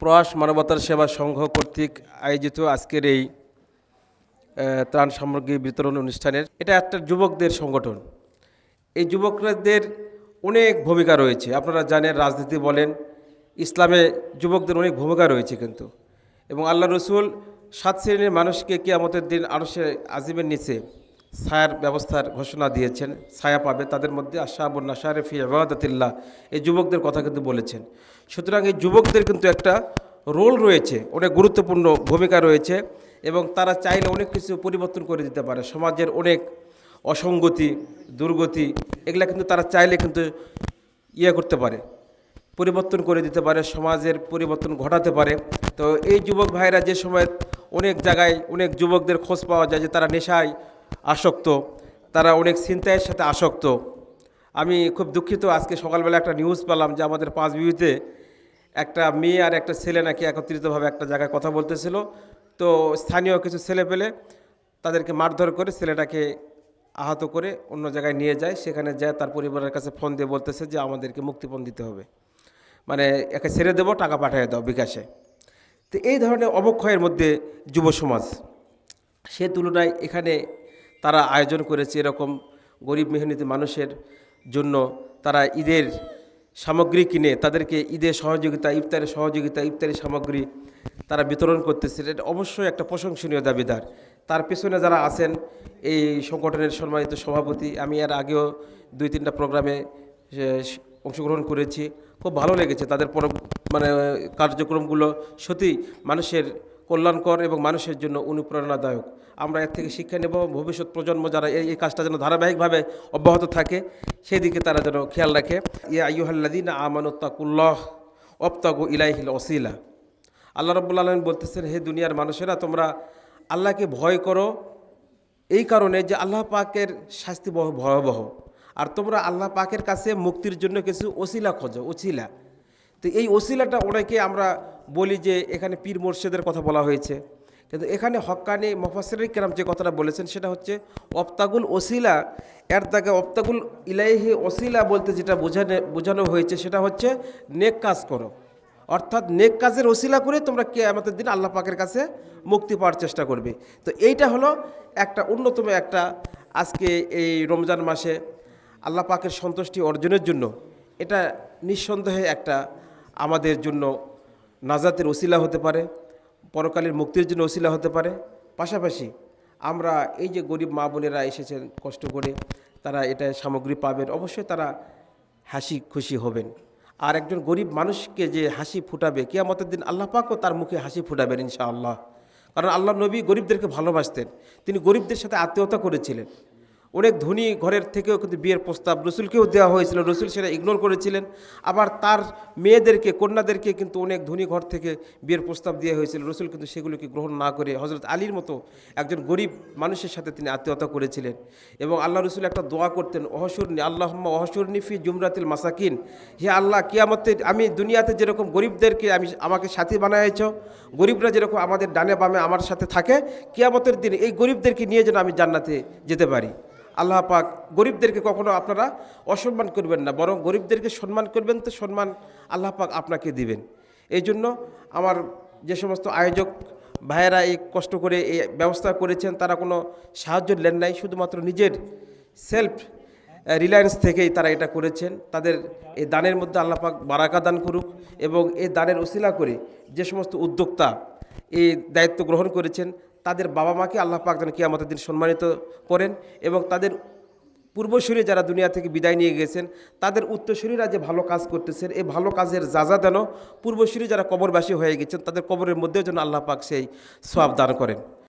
প্রয়াস মানবতার সেবা সংঘ কর্তৃক আয়োজিত আজকের এই ত্রাণ সামগ্রী বিতরণ অনুষ্ঠানের। এটা একটা যুবকদের সংগঠন। এই যুবকদের অনেক ভূমিকা রয়েছে। আপনারা জানেন, রাজনীতি বলেন, ইসলামে যুবকদের অনেক ভূমিকা রয়েছে কিন্তু। এবং আল্লাহ রসুল সাত শ্রেণির মানুষকে কিয়ামতের দিন আরশে আজিমের নিচে ছায়ার ব্যবস্থার ঘোষণা দিয়েছেন, ছায়া পাবে। তাদের মধ্যে আশাবুল নাসারে ফি আবাদাতিল্লাহ এই যুবকদের কথা কিন্তু বলেছেন। সুতরাং এই যুবকদের কিন্তু একটা রোল রয়েছে, অনেক গুরুত্বপূর্ণ ভূমিকা রয়েছে এবং তারা চাইলে অনেক কিছু পরিবর্তন করে দিতে পারে। সমাজের অনেক অসঙ্গতি, দুর্গতি, এগুলা কিন্তু তারা চাইলে কিন্তু ইয়ে করতে পারে, পরিবর্তন করে দিতে পারে, সমাজের পরিবর্তন ঘটাতে পারে। তো এই যুবক ভাইরা যে সময় অনেক জায়গায় অনেক যুবকদের খোঁজ পাওয়া যায় যে তারা নেশায় আসক্ত। তারা অনেক চিন্তায়ের সাথে আসক্ত। আমি খুব দুঃখিত, আজকে সকালবেলা একটা নিউজ পেলাম যে আমাদের পাঁচ বিবিতে একটা মেয়ে আর একটা ছেলে নাকি একত্রিতভাবে একটা জায়গায় কথা বলতেছিল। তো স্থানীয় কিছু ছেলে পেলে তাদেরকে মারধর করে ছেলেটাকে আহত করে অন্য জায়গায় নিয়ে যায়। সেখানে যায়, তার পরিবারের কাছে ফোন দিয়ে বলতেছে যে আমাদেরকে মুক্তিপণ দিতে হবে। মানে একে ছেড়ে দেবো, টাকা পাঠিয়ে দাও বিকাশে। তো এই ধরনের অবক্ষয়ের মধ্যে যুব সমাজ, সে তুলনায় এখানে তারা আয়োজন করেছে এরকম গরিব মেহনতি মানুষের জন্য। তারা ঈদের সামগ্রী কিনে, তাদেরকে ঈদের সহযোগিতা, ইফতারের সহযোগিতা ইফতারি সামগ্রী তারা বিতরণ করতেছে। এটা অবশ্যই একটা প্রশংসনীয় দাবিদার। তার পেছনে যারা আছেন, এই সংগঠনের সম্মানিত সভাপতি, আমি এর আগেও দুই তিনটা প্রোগ্রামে অংশগ্রহণ করেছি। খুব ভালো লেগেছে। তাদের মানে কার্যক্রমগুলো সত্যি মানুষের কল্যাণকর এবং মানুষের জন্য অনুপ্রেরণাদায়ক। আমরা এর থেকে শিক্ষা নেব। ভবিষ্যৎ প্রজন্ম যারা এই কাজটা যেন ধারাবাহিকভাবে অব্যাহত থাকে সেই দিকে তারা যেন খেয়াল রাখে। ইয়া আইয়ুহাল্লাদিন আমানুত্তাকুল্লাহ অপ্তাগু ইলাইহিল অসিলা আল্লাহ রব্বুল আলমিন বলতেছেন, হে দুনিয়ার মানুষেরা, তোমরা আল্লাহকে ভয় করো এই কারণে যে আল্লাহ পাকের শাস্তি বহ- ভয়াবহ। আর তোমরা আল্লাহ পাকের কাছে মুক্তির জন্য কিছু ওসিলা খোঁজো, ওসিলা। তো এই ওসিলাটা ওনাকে আমরা বলি যে এখানে পীর মোর্শেদের কথা বলা হয়েছে। কিন্তু এখানে হক্কানি মফাসের কেরাম যে কথাটা বলেছেন সেটা হচ্ছে অপ্তাগুল ওসিলা, এর তাকে অপ্তাগুল ইলাইহি ওসিলা বলতে যেটা বোঝানো বোঝানো হয়েছে সেটা হচ্ছে, নেক কাজ করো। অর্থাৎ নেক কাজের ওসিলা করে তোমরা কে আমাদের দিন আল্লাহ পাকের কাছে মুক্তি পাওয়ার চেষ্টা করবে। তো এইটা হলো একটা অন্যতম একটা আজকে এই রমজান মাসে আল্লাহ পাকের সন্তুষ্টি অর্জনের জন্য। এটা নিঃসন্দেহে একটা আমাদের জন্য নাজাতের ওসিলা হতে পারে, পরকালের মুক্তির জন্য ওসিলা হতে পারে। পাশাপাশি আমরা এই যে গরিব মা বোনেরা এসেছেন, কষ্ট করে তারা এটা সামগ্রী পাবেন, অবশ্যই তারা হাসি খুশি হবেন। আর একজন গরিব মানুষকে যে হাসি ফুটাবে, কিয়ামতের দিন আল্লাহ পাকও তার মুখে হাসি ফুটাবেন ইনশাআল্লাহ। কারণ আল্লাহ নবী গরিবদেরকে ভালোবাসতেন, তিনি গরিবদের সাথে আত্মীয়তা করেছিলেন। অনেক ধনী ঘরের থেকেও কিন্তু বিয়ের প্রস্তাব রসুলকেও দেওয়া হয়েছিল। রসুল সেটা ইগনোর করেছিলেন। আবার তার মেয়েদেরকে, কন্যাদেরকে কিন্তু অনেক ধনী ঘর থেকে বিয়ের প্রস্তাব দেওয়া হয়েছিল। রসুল কিন্তু সেগুলোকে গ্রহণ না করে হজরত আলীর মতো একজন গরিব মানুষের সাথে তিনি আত্মীয়তা করেছিলেন। এবং আল্লাহ রসুল একটা দোয়া করতেন, অহসুরনি, আল্লাহম্মা অহসুরনি ফি জুমরাতিল মাসাকিন। হে আল্লাহ, কিয়ামতে আমি দুনিয়াতে যেরকম গরিবদেরকে আমি আমাকে সাথী বানাইছ গরিবরা যেরকম আমাদের ডানে বামে আমার সাথে থাকে, কিয়ামতের দিন এই গরিবদেরকে নিয়ে যেন আমি জান্নাতে যেতে পারি। আল্লাহ পাক গরিবদেরকে কখনো আপনারা অসম্মান করবেন না, বরং গরিবদেরকে সম্মান করবেন তো সম্মান আল্লাহ পাক আপনাকে দিবেন। এই জন্য আমার যে সমস্ত আয়োজক ভাইয়েরা এই কষ্ট করে এই ব্যবস্থা করেছেন, তারা কোনো সাহায্য নেন নাই, শুধুমাত্র নিজের সেলফ রিলায়েন্স থেকেই তারা এটা করেছেন। তাদের এই দানের মধ্যে আল্লাহ পাক বারাকা দান করুক এবং এই দানের ওসিলা করে যে সমস্ত উদ্যোক্তা এই দায়িত্ব গ্রহণ করেছেন, তাদের বাবা মাকে আল্লাহ পাক যেন কিয়ামতের দিন সম্মানিত করেন এবং তাদের পূর্বসূরি যারা দুনিয়া থেকে বিদায় নিয়ে গেছেন, তাদের উত্তরসূরিরা যে ভালো কাজ করতেছেন, এই ভালো কাজের যাজা যেন পূর্বসূরি যারা কবরবাসী হয়ে গেছেন, তাদের কবরের মধ্যেও যেন আল্লাহ পাক সেই সব দান করেন।